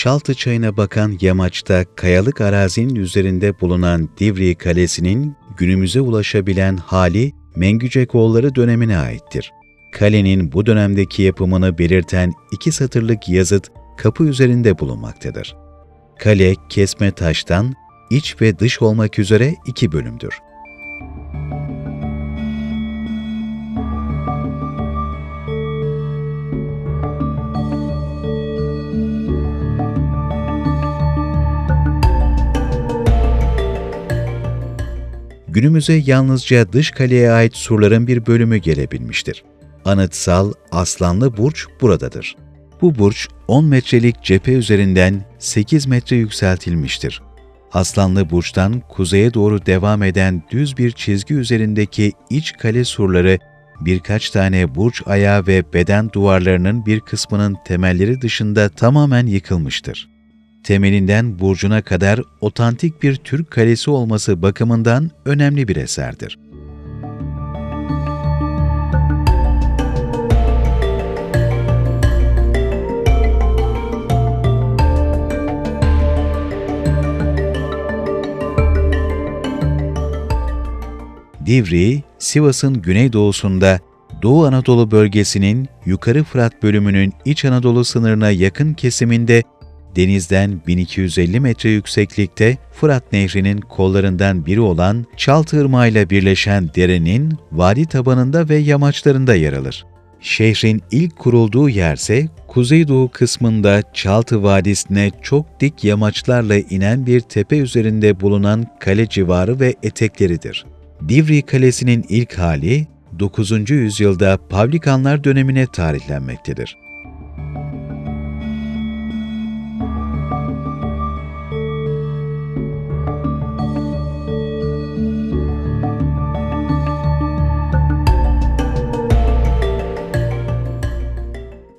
Çaltı çayına bakan yamaçta kayalık arazinin üzerinde bulunan Divriği Kalesi'nin günümüze ulaşabilen hali Mengücekoğulları dönemine aittir. Kalenin bu dönemdeki yapımını belirten iki satırlık yazıt kapı üzerinde bulunmaktadır. Kale kesme taştan iç ve dış olmak üzere iki bölümdür. Günümüze yalnızca dış kaleye ait surların bir bölümü gelebilmiştir. Anıtsal Aslanlı Burç buradadır. Bu burç 10 metrelik cephe üzerinden 8 metre yükseltilmiştir. Aslanlı Burç'tan kuzeye doğru devam eden düz bir çizgi üzerindeki iç kale surları birkaç tane burç ayağı ve beden duvarlarının bir kısmının temelleri dışında tamamen yıkılmıştır. Temelinden burcuna kadar otantik bir Türk kalesi olması bakımından önemli bir eserdir. Divriği, Sivas'ın güneydoğusunda Doğu Anadolu bölgesinin Yukarı Fırat bölümünün İç Anadolu sınırına yakın kesiminde denizden 1250 metre yükseklikte Fırat Nehri'nin kollarından biri olan Çaltı Irmağı ile birleşen derenin vadi tabanında ve yamaçlarında yer alır. Şehrin ilk kurulduğu yerse kuzeydoğu kısmında Çaltı Vadisi'ne çok dik yamaçlarla inen bir tepe üzerinde bulunan kale civarı ve etekleridir. Divri Kalesi'nin ilk hali 9. yüzyılda Pavlikanlar dönemine tarihlenmektedir.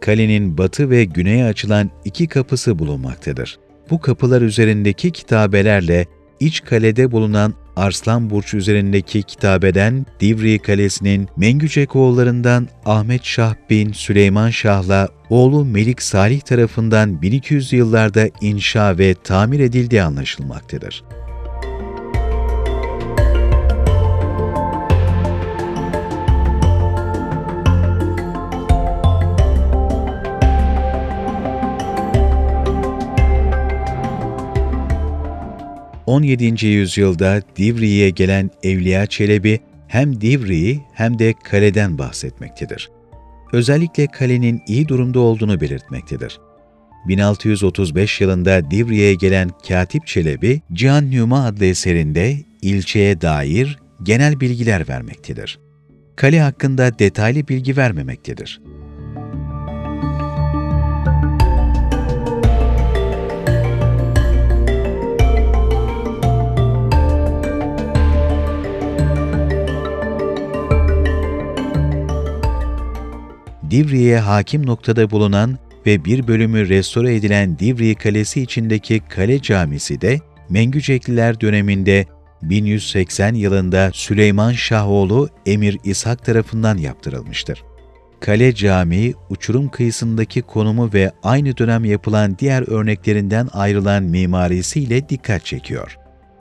Kalenin batı ve güneye açılan iki kapısı bulunmaktadır. Bu kapılar üzerindeki kitabelerle iç kalede bulunan Arslan Burç üzerindeki kitabeden Divri Kalesi'nin Mengücekoğullarından Ahmet Şah bin Süleyman Şah'la oğlu Melik Salih tarafından 1200 yıllarda inşa ve tamir edildiği anlaşılmaktadır. 17. yüzyılda Divriğe gelen Evliya Çelebi hem Divriği hem de kaleden bahsetmektedir. Özellikle kalenin iyi durumda olduğunu belirtmektedir. 1635 yılında Divriğe gelen Katip Çelebi, Cihan Nüma adlı eserinde ilçeye dair genel bilgiler vermektedir. Kale hakkında detaylı bilgi vermemektedir. Divriğe hakim noktada bulunan ve bir bölümü restore edilen Divriği Kalesi içindeki Kale Camisi de Mengücekliler döneminde 1180 yılında Süleyman Şahoğlu Emir İshak tarafından yaptırılmıştır. Kale Camii, uçurum kıyısındaki konumu ve aynı dönem yapılan diğer örneklerinden ayrılan mimarisiyle dikkat çekiyor.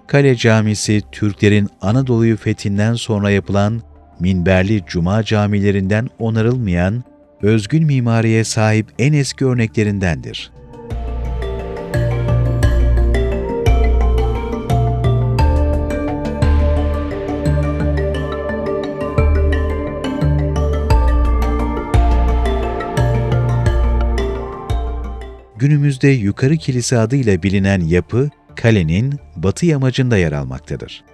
Kale Camisi, Türklerin Anadolu'yu fethinden sonra yapılan minberli cuma camilerinden onarılmayan özgün mimariye sahip en eski örneklerindendir. Günümüzde Yukarı Kilise adıyla bilinen yapı, kalenin batı yamacında yer almaktadır.